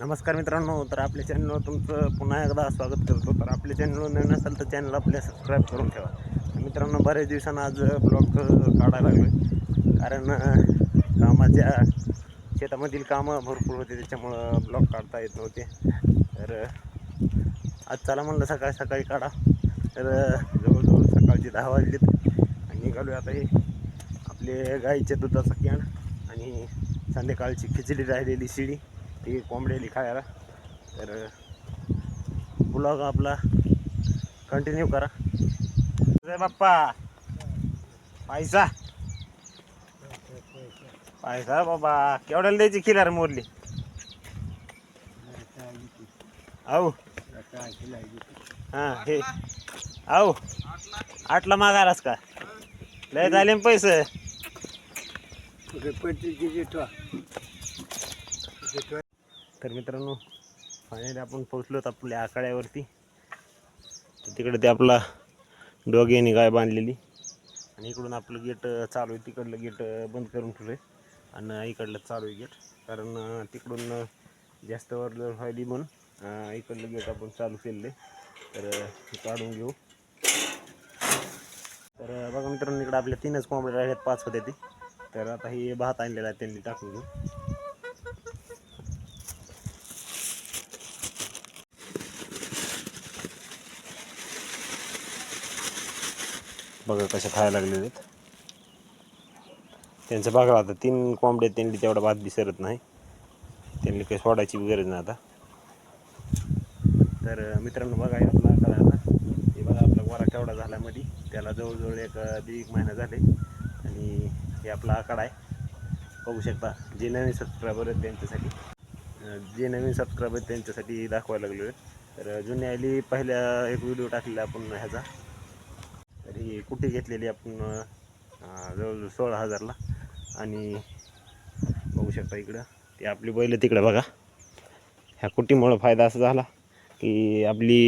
नमस्कार मित्रांनो तर आपल्या चॅनलवर तुमचं पुन्हा एकदा स्वागत करतो. तर आपल्या चॅनलवर नवीन असेल तर चॅनल आपल्या सबस्क्राईब करून ठेवा. मित्रांनो बऱ्याच दिवसांना आज ब्लॉग काढायला लागलो कारण कामाच्या शेतामधील कामं भरपूर होते त्याच्यामुळं ब्लॉग काढता येत नव्हते. तर आज चला म्हणलं सकाळी सकाळी काढा. तर जवळजवळ सकाळचे दहा वाजलेत. आणि निघालो आता हे आपले गाईच्या दुधाचा कॅन आणि संध्याकाळची खिचडी राहिलेली शिडी ती कोंबडेली खायला तर ब्लॉग आपला कंटिन्यू करा. जय बाप्पा. पैसा. पैसा बाबा. केवढ्याला द्यायची खिलार मोरली? आऊ. हां हे. आऊ. आठला मागायलास का? लय झाले ना पैसे. तर मित्रांनो फायनली आपण पोहोचलोत आपल्या आखाड्यावरती. तर तिकडे ते आपला डोग्याने गाय बांधलेली. आणि इकडून आपलं गेट चालू आहे. तिकडलं गेट बंद करून ठेवलं आहे आणि इकडलं चालू आहे गेट. कारण तिकडून जास्त वर व्हायली म्हणून इकडलं गेट आपण चालू केलेलं आहे. तर काढून घेऊ. तर बघा मित्रांनो इकडे आपल्या तीनच कोंबड्या राहिल्यात. पाच होत्या ती. तर आता हे भात आणलेला आहे त्यांनी टाकून घेऊ बघा कशा खायला लागलेले आहेत. त्यांचं बघा आता तीन कोंबडे आहेत, त्यांनी तेवढा भात विसरत नाही. त्यांनी काही सोडायची गरज नाही आता. तर मित्रांनो बघा आपला आकडा आता. हे बघा आपला गोरा केवढा झाला मध्ये त्याला जवळजवळ एक दीड एक महिना झाले. आणि हे आपला आकडा आहे. बघू शकता जे नवीन सबस्क्रायबर आहेत त्यांच्यासाठी. जे नवीन सबस्क्रायबर आहेत त्यांच्यासाठी दाखवायला लागलो आहे तर जुन्या आली पहिल्या एक व्हिडिओ टाकलेला आपण ह्याचा. ही कुठे घेतलेली आपण जवळजवळ सोळा हजारला. आणि बघू शकता इकडं ती आपली बैल तिकडं बघा. ह्या कुटीमुळं फायदा असा झाला की आपली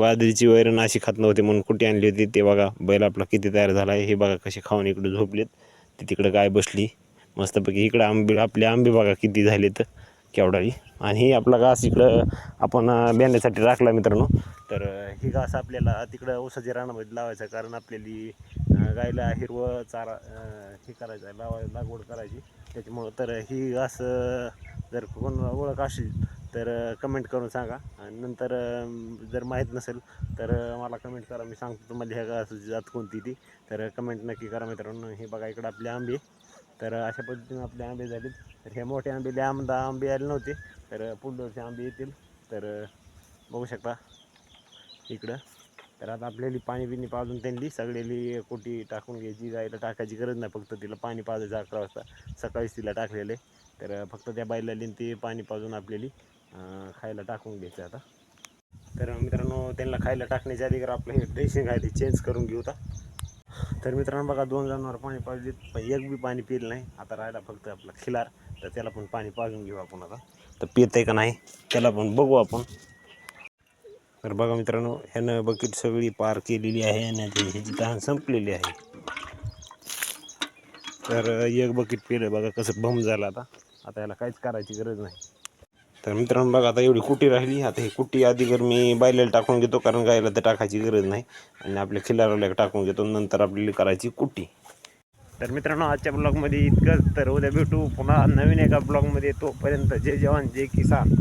बाजरीची वैरण अशी खात नव्हती म्हणून कुठे आणली होती. ते बघा बैल आपला किती तयार झाला आहे हे बघा कसे खाऊन इकडे झोपलेत. ते तिकडं गाय बसली. मस्तपैकी इकडं आंबे आपले आंबे बघा किती झाले तर केवडाळी आणि ही आपला घास इकडं आपण बेंड्यासाठी राखला मित्रांनो. तर ही घास आपल्याला तिकडं ऊसाच्या रानामध्ये लावायचं कारण आपल्याली गायला हिरवं चारा हे करायचं आहे लावा लागवड करायची. त्याच्यामुळं तर ही घास जर कोण ओळख असेल तर कमेंट करून सांगा. आणि नंतर जर माहीत नसेल तर मला कमेंट करा. मी सांगतो तुम्हाला ह्या घासाची जात कोणती ती. तर कमेंट नक्की करा मित्रांनो. हे बघा इकडं आपले आंबे. तर अशा पद्धतीनं आपले आंबे झालेत. तर हे मोठे आंबे आमदा आंबे आले नव्हते तर पुढचे आंबे येतील. तर बघू शकता इकडं. तर आता आपल्याला पाणी बिणी पाजून त्यांनी सगळ्याली कोटी टाकून घ्यायची गायला टाकायची गरज नाही. फक्त तिला पाणी पाजायचं अकरा वाजता. सकाळीच तिला टाकलेलं. आहे तर फक्त त्या बैलाली ते पाणी पाजून आपल्याला खायला टाकून घ्यायचं आता. तर मित्रांनो त्यांना खायला टाकण्याच्या आधी जर आपलं हे ड्रेसिंग आहे ते चेंज करून घेऊ आता. तर मित्रांनो बघा दोन जणांवर पाणी पाजलीत. पण एक बी पाणी पिलं नाही. आता राहिला फक्त आपला खिलार. तर त्याला पण पाणी पाजून घेऊ आपण आता. तर पित आहे का नाही त्याला पण बघू आपण. तर बघा मित्रांनो ह्यानं बकेट सगळी पार केलेली आहे आणि ह्याची तहान संपलेली आहे. तर एक बकेट पिलं बघा कसं बम झालं आता. आता याला काहीच करायची गरज नाही. तर मित्रांनो बघा आता एवढी कुटी राहिली. आता ही कुटी आधी जर मी बायलेला टाकून घेतो कारण गायला तर टाकायची गरज नाही. आणि आपल्या खिलाराला टाकून घेतो नंतर आपल्याला करायची कुटी. तर मित्रांनो आजच्या ब्लॉगमध्ये इतकंच. तर उद्या भेटू पुन्हा नवीन एका ब्लॉगमध्ये तोपर्यंत जय जवान जय किसान.